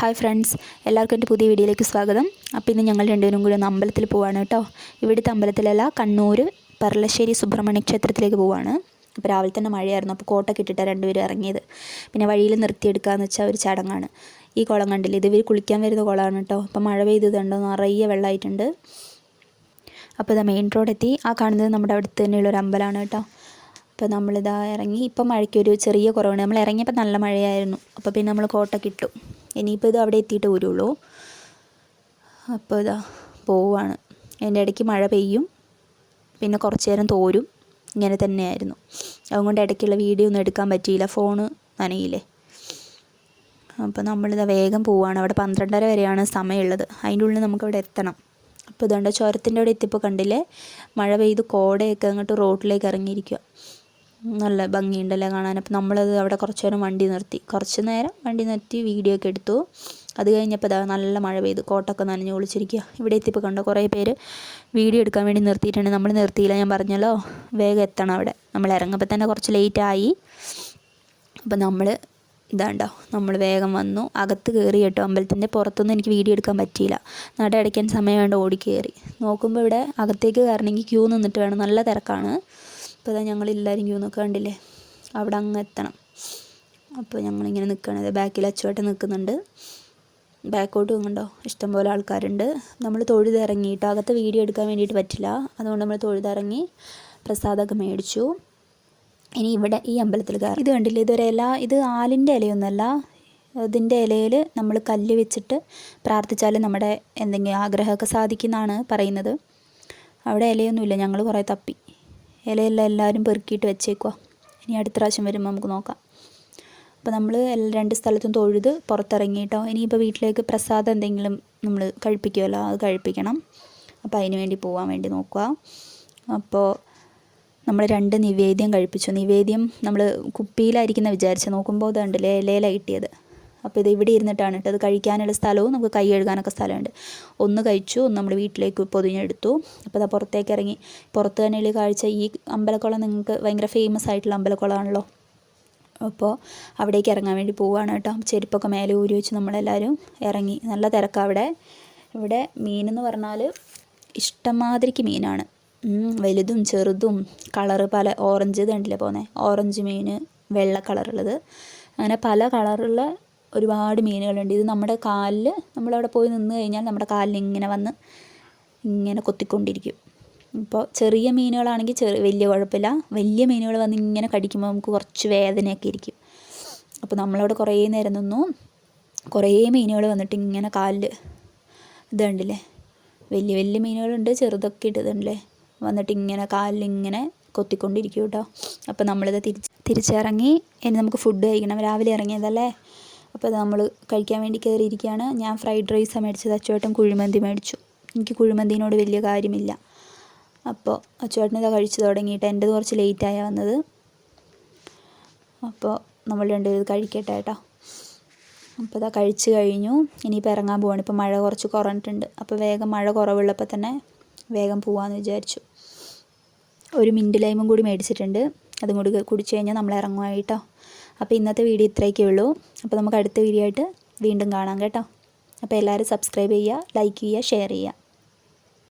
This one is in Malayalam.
ഹായ് ഫ്രണ്ട്സ് എല്ലാവർക്കും എന്റെ പുതിയ വീഡിയോയിലേക്ക് സ്വാഗതം. അപ്പോൾ ഇന്ന് ഞങ്ങൾ രണ്ടുപേരും കൂടി ഒന്ന് അമ്പലത്തിൽ പോവാണ് കേട്ടോ. ഇവിടുത്തെ അമ്പലത്തിലല്ല കണ്ണൂർ പറളശ്ശേരി സുബ്രഹ്മണ്യ ക്ഷേത്രത്തിലേക്ക് പോവാണ്. അപ്പോൾ രാവിലെ തന്നെ മഴയായിരുന്നു അപ്പോൾ കോട്ടൊക്കെ ഇട്ടിട്ടാണ് രണ്ടുപേരും ഇറങ്ങിയത്. പിന്നെ വഴിയിൽ നിർത്തിയെടുക്കാമെന്ന് വെച്ചാൽ ഒരു ചടങ്ങാണ്. ഈ കുളം കണ്ടില്ല ഇത് ഇവർ കുളിക്കാൻ വരുന്ന കുളമാണ് കേട്ടോ. അപ്പോൾ മഴ പെയ്തതുണ്ടോ നിറയെ വെള്ളമായിട്ടുണ്ട്. അപ്പോൾ ഇതാ മെയിൻ റോഡ് എത്തി. ആ കാണുന്നത് നമ്മുടെ അടുത്ത് തന്നെയുള്ള ഒരു അമ്പലമാണ് കേട്ടോ. അപ്പോൾ നമ്മളിതാ ഇറങ്ങി ഇപ്പം മഴയ്ക്കൊരു ചെറിയ കുറവാണ്. നമ്മൾ ഇറങ്ങിയപ്പോൾ നല്ല മഴയായിരുന്നു. അപ്പോൾ പിന്നെ നമ്മൾ കോട്ടൊക്കെ ഇട്ടു ഇനിയിപ്പോൾ ഇത് അവിടെ എത്തിയിട്ട് വരുള്ളൂ. അപ്പോൾ ഇതാ പോവാണ്. അതിന്റെ ഇടയ്ക്ക് മഴ പെയ്യും. പിന്നെ കുറച്ച് നേരം തോരും. ഇങ്ങനെ തന്നെയായിരുന്നു. അതുകൊണ്ട് ഇടയ്ക്കുള്ള വീഡിയോ ഒന്നും എടുക്കാൻ പറ്റിയില്ല. ഫോണ് നനയില്ലേ. അപ്പോൾ നമ്മളിതാ വേഗം പോവുകയാണ് അവിടെ പന്ത്രണ്ടര വരെയാണ് സമയമുള്ളത്. അതിന്റെ ഉള്ളിൽ നമുക്കവിടെ എത്തണം. അപ്പോൾ ഇതുണ്ട് ചുരത്തിന്റെ അവിടെ എത്തിയപ്പോൾ കണ്ടില്ലേ? മഴ പെയ്ത് കോടയൊക്കെ അങ്ങോട്ട് റോഡിലേക്ക് ഇറങ്ങിയിരിക്കുക നല്ല ഭംഗിയുണ്ടല്ലേ കാണാൻ. അപ്പോൾ നമ്മളത് അവിടെ കുറച്ച് നേരം വണ്ടി നിർത്തി. കുറച്ച് നേരം വണ്ടി നിർത്തി വീഡിയോ ഒക്കെ എടുത്തു. അത് കഴിഞ്ഞപ്പോൾ ഇതാ നല്ല മഴ പെയ്തു. കോട്ടൊക്കെ നനഞ്ഞു ഒളിച്ചിരിക്കുക ഇവിടെ എത്തിയപ്പോൾ കണ്ടോ കുറേ പേര് വീഡിയോ എടുക്കാൻ വേണ്ടി നിർത്തിയിട്ടുണ്ട്. നമ്മൾ നിർത്തിയില്ല ഞാൻ പറഞ്ഞല്ലോ. വേഗം എത്തണം അവിടെ. നമ്മൾ ഇറങ്ങുമ്പോൾ തന്നെ കുറച്ച് ലേറ്റ് ആയി. അപ്പോൾ നമ്മൾ ഇതാണ്ടോ നമ്മൾ വേഗം വന്നു. അകത്ത് കയറി കേട്ടോ. അമ്പലത്തിന്റെ പുറത്തൊന്നും എനിക്ക് വീഡിയോ എടുക്കാൻ പറ്റിയില്ല. നട അടയ്ക്കാൻ സമയം വേണ്ട ഓടി കയറി നോക്കുമ്പോൾ ഇവിടെ അകത്തേക്ക് കയറണമെങ്കിൽ ക്യൂ നിന്നിട്ട് വേണം. നല്ല തിരക്കാണ്. അപ്പോൾ ഞങ്ങൾ ഞങ്ങളെല്ലാവരും ക്യൂ നിൽക്കുക കണ്ടില്ലേ? അവിടെ അങ്ങ് എത്തണം അപ്പോൾ ഞങ്ങളിങ്ങനെ നിൽക്കണത് ബാക്കിൽ അച്ചുവായിട്ട് നിൽക്കുന്നുണ്ട് ബാക്കോട്ട് കണ്ടോ ഇഷ്ടംപോലെ ആൾക്കാരുണ്ട്. നമ്മൾ തൊഴുതിറങ്ങിയിട്ട് അകത്ത് വീഡിയോ എടുക്കാൻ വേണ്ടിയിട്ട് പറ്റില്ല. അതുകൊണ്ട് നമ്മൾ തൊഴുതിറങ്ങി പ്രസാദമൊക്കെ മേടിച്ചു. ഇനി ഇവിടെ ഈ അമ്പലത്തിൽ കയറി ഇത് കണ്ടില്ലേ? ഇതൊരു ഇല. ഇത് ആലിന്റെ ഇലയൊന്നുമല്ല ഇതിന്റെ ഇലയിൽ നമ്മൾ കല്ല് വെച്ചിട്ട് പ്രാർത്ഥിച്ചാൽ നമ്മുടെ എന്തെങ്കിലും ആഗ്രഹമൊക്കെ സാധിക്കുന്നതാണ് പറയുന്നത്. അവിടെ ഇലയൊന്നുമില്ല. ഞങ്ങൾ കുറേ തപ്പി. ഇലയെല്ലാം എല്ലാവരും പെറുക്കിയിട്ട് വെച്ചേക്കുക ഇനി അടുത്ത പ്രാവശ്യം വരുമ്പോൾ നമുക്ക് നോക്കാം. അപ്പോൾ നമ്മൾ രണ്ട് സ്ഥലത്തും തൊഴുത് പുറത്തിറങ്ങിയിട്ടോ ഇനിയിപ്പോൾ വീട്ടിലേക്ക് പ്രസാദം എന്തെങ്കിലും നമ്മൾ കഴിപ്പിക്കുമല്ലോ അത് കഴിപ്പിക്കണം. അപ്പോൾ അതിന് വേണ്ടി പോകാൻ വേണ്ടി നോക്കുക അപ്പോൾ നമ്മൾ രണ്ട് നിവേദ്യം കഴിപ്പിച്ചു. നിവേദ്യം നമ്മൾ കുപ്പിയിലായിരിക്കുന്ന വിചാരിച്ച് നോക്കുമ്പോൾ അത് കണ്ടില്ലേ ഇലയിലാണ് കിട്ടിയത്. അപ്പോൾ ഇത് ഇവിടെ ഇരുന്നിട്ടാണ് കേട്ടോ. അത് കഴിക്കാനുള്ള സ്ഥലവും നമുക്ക് കൈ കഴുകാനൊക്കെ സ്ഥലമുണ്ട്. ഒന്ന് കഴിച്ചു ഒന്ന് നമ്മൾ വീട്ടിലേക്ക് പൊതിഞ്ഞെടുത്തു. അപ്പോൾ അത് പുറത്തേക്ക് ഇറങ്ങി. പുറത്ത് തന്നെയുള്ള കാഴ്ച ഈ അമ്പലക്കുളം നിങ്ങൾക്ക് ഭയങ്കര ഫേമസ് ആയിട്ടുള്ള അമ്പലക്കുളമാണല്ലോ. അപ്പോൾ അവിടേക്ക് ഇറങ്ങാൻ വേണ്ടി പോവുകയാണ് കേട്ടോ. ചെരുപ്പൊക്കെ മേലെ ഊരി വെച്ച് നമ്മളെല്ലാവരും ഇറങ്ങി. നല്ല തിരക്കാണ് അവിടെ. ഇവിടെ മീനെന്ന് പറഞ്ഞാൽ ഇഷ്ടമാതിരിക്ക് മീനാണ്. വലുതും ചെറുതും കളറ് പല ഓറഞ്ച് ഇതുണ്ടല്ലേ പോകുന്നത് ഓറഞ്ച് മീൻ വെള്ള കളറുള്ളത്. അങ്ങനെ പല കളറുള്ള ഒരുപാട് മീനുകളുണ്ട്. ഇത് നമ്മുടെ കാലിൽ നമ്മളവിടെ പോയി നിന്ന് കഴിഞ്ഞാൽ നമ്മുടെ കാലിൽ ഇങ്ങനെ വന്ന് ഇങ്ങനെ കൊത്തിക്കൊണ്ടിരിക്കും. ഇപ്പോൾ ചെറിയ മീനുകളാണെങ്കിൽ ചെറിയ വലിയ കുഴപ്പമില്ല. വലിയ മീനുകൾ വന്ന് ഇങ്ങനെ കടിക്കുമ്പോൾ നമുക്ക് കുറച്ച് വേദനയൊക്കെ ഇരിക്കും. അപ്പോൾ നമ്മളവിടെ കുറേ നേരം നിന്നു. കുറേ മീനുകൾ വന്നിട്ട് ഇങ്ങനെ കാലിൽ ഇതുണ്ടല്ലേ? വലിയ വലിയ മീനുകളുണ്ട് ചെറുതൊക്കെ ഇട്ടതുണ്ടല്ലേ വന്നിട്ട് ഇങ്ങനെ കാലിൽ ഇങ്ങനെ കൊത്തിക്കൊണ്ടിരിക്കും കേട്ടോ. അപ്പോൾ നമ്മളിത് തിരിച്ച് തിരിച്ചിറങ്ങി. ഇനി നമുക്ക് ഫുഡ് കഴിക്കണം. രാവിലെ ഇറങ്ങിയതല്ലേ? അപ്പോൾ നമ്മൾ കഴിക്കാൻ വേണ്ടി കയറിയിരിക്കുകയാണ്. ഞാൻ ഫ്രൈഡ് റൈസാണ് മേടിച്ചത്. അച്ചുവേട്ടൻ കുഴിമന്തി മേടിച്ചു. എനിക്ക് കുഴിമന്തിനോട് വലിയ കാര്യമില്ല. അപ്പോൾ അച്ചുവേട്ടൻ ഇതാ കഴിച്ചു തുടങ്ങിയിട്ട് എന്റെത് കുറച്ച് ലേറ്റായാണ് വന്നത്. അപ്പോൾ നമ്മൾ രണ്ടുപേരും കഴിക്കട്ടെ കേട്ടോ. അപ്പോൾ ഇതാ കഴിച്ചു കഴിഞ്ഞു. ഇനിയിപ്പോൾ ഇറങ്ങാൻ പോവാണ്. ഇപ്പോൾ മഴ കുറച്ച് കുറഞ്ഞിട്ടുണ്ട്. അപ്പോൾ വേഗം മഴ കുറവുള്ളപ്പോൾ തന്നെ വേഗം പോവാമെന്ന് വിചാരിച്ചു. ഒരു മിന്റ് ലൈമും കൂടി മേടിച്ചിട്ടുണ്ട്. അതും കൂടി കുടിച്ചു കഴിഞ്ഞാൽ നമ്മൾ ഇറങ്ങുമായിട്ടോ അപ്പോൾ ഇന്നത്തെ വീഡിയോ ഇത്രയൊക്കെ ഉള്ളൂ. അപ്പോൾ നമുക്ക് അടുത്ത വീഡിയോ ആയിട്ട് വീണ്ടും കാണാം കേട്ടോ. അപ്പോൾ എല്ലാവരും സബ്സ്ക്രൈബ് ചെയ്യുക ലൈക്ക് ചെയ്യുക ഷെയർ ചെയ്യുക.